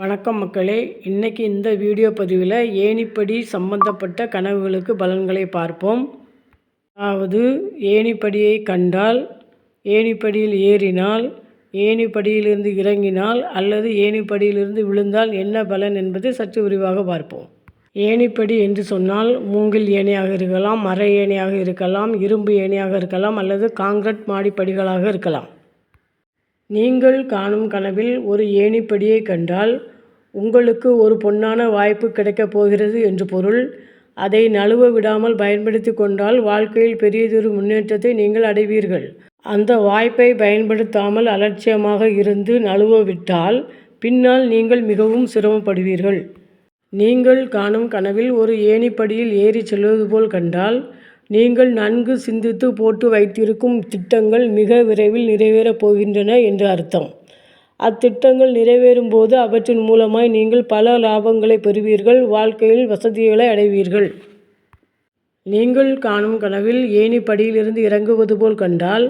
வணக்கம் மக்களே. இன்றைக்கி இந்த வீடியோ பதிவில் ஏணிப்படி சம்பந்தப்பட்ட கனவுகளுக்கு பலன்களை பார்ப்போம். அதாவது ஏணிப்படியை கண்டால் ஏணிப்படியில் ஏறினால் ஏணிப்படியிலிருந்து இறங்கினால் அல்லது ஏணிப்படியிலிருந்து விழுந்தால் என்ன பலன் என்பது சற்று விரிவாக பார்ப்போம். ஏணிப்படி என்று சொன்னால் மூங்கில் ஏணியாக இருக்கலாம் மர ஏணியாக இருக்கலாம் இரும்பு ஏணியாக இருக்கலாம் அல்லது காங்கிரட் மாடிப்படிகளாக இருக்கலாம். நீங்கள் காணும் கனவில் ஒரு ஏணிப்படியை கண்டால் உங்களுக்கு ஒரு பொன்னான வாய்ப்பு கிடைக்கப் போகிறது என்று பொருள். அதை நழுவ விடாமல் பயன்படுத்தி கொண்டால் வாழ்க்கையில் பெரியதொரு முன்னேற்றத்தை நீங்கள் அடைவீர்கள். அந்த வாய்ப்பை பயன்படுத்தாமல் அலட்சியமாக இருந்து நழுவ விட்டால் பின்னால் நீங்கள் மிகவும் சிரமப்படுவீர்கள். நீங்கள் காணும் கனவில் ஒரு ஏணிப்படியில் ஏறி செல்வது போல் கண்டால் நீங்கள் நன்கு சிந்தித்து போட்டு வைத்திருக்கும் திட்டங்கள் மிக விரைவில் நிறைவேறப் போகின்றன என்று அர்த்தம். அத்திட்டங்கள் நிறைவேறும் போது அவற்றின் மூலமாய் நீங்கள் பல லாபங்களை பெறுவீர்கள் வாழ்க்கையில் வசதிகளை அடைவீர்கள். நீங்கள் காணும் கனவில் ஏணி படியிலிருந்து இறங்குவது போல் கண்டால்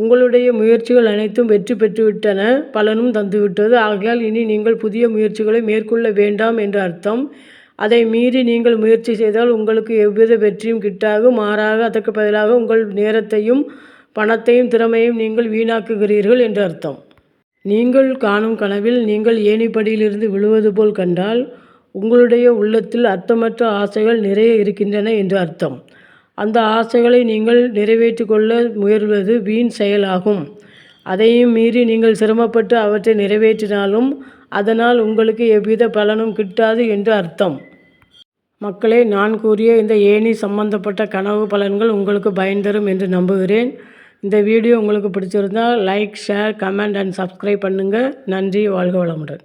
உங்களுடைய முயற்சிகள் அனைத்தும் வெற்றி பெற்றுவிட்டன பலனும் தந்துவிட்டது. ஆகையால் இனி நீங்கள் புதிய முயற்சிகளை மேற்கொள்ள வேண்டாம் என்று அர்த்தம். அதை மீறி நீங்கள் முயற்சி செய்தால் உங்களுக்கு எவ்வித வெற்றியும் கிட்டாகும் மாறாக அதற்கு பதிலாக உங்கள் நேரத்தையும் பணத்தையும் திறமையும் நீங்கள் வீணாக்குகிறீர்கள் என்று அர்த்தம். நீங்கள் காணும் கனவில் நீங்கள் ஏணிப்படியிலிருந்து விழுவது போல் கண்டால் உங்களுடைய உள்ளத்தில் அர்த்தமற்ற ஆசைகள் நிறைய இருக்கின்றன என்று அர்த்தம். அந்த ஆசைகளை நீங்கள் நிறைவேற்றிக்கொள்ள முயல்வது வீண் செயலாகும். அதையும் மீறி நீங்கள் சிரமப்பட்டு அவற்றை நிறைவேற்றினாலும் அதனால் உங்களுக்கு எவ்வித பலனும் கிட்டாது என்று அர்த்தம். மக்களே நான் கூறிய இந்த ஏணி சம்பந்தப்பட்ட கனவு பலன்கள் உங்களுக்கு பயன் தரும் என்று நம்புகிறேன். இந்த வீடியோ உங்களுக்கு பிடிச்சிருந்தால் like share comment and subscribe பண்ணுங்கள் நன்றி வாழ்க வளமுடன்.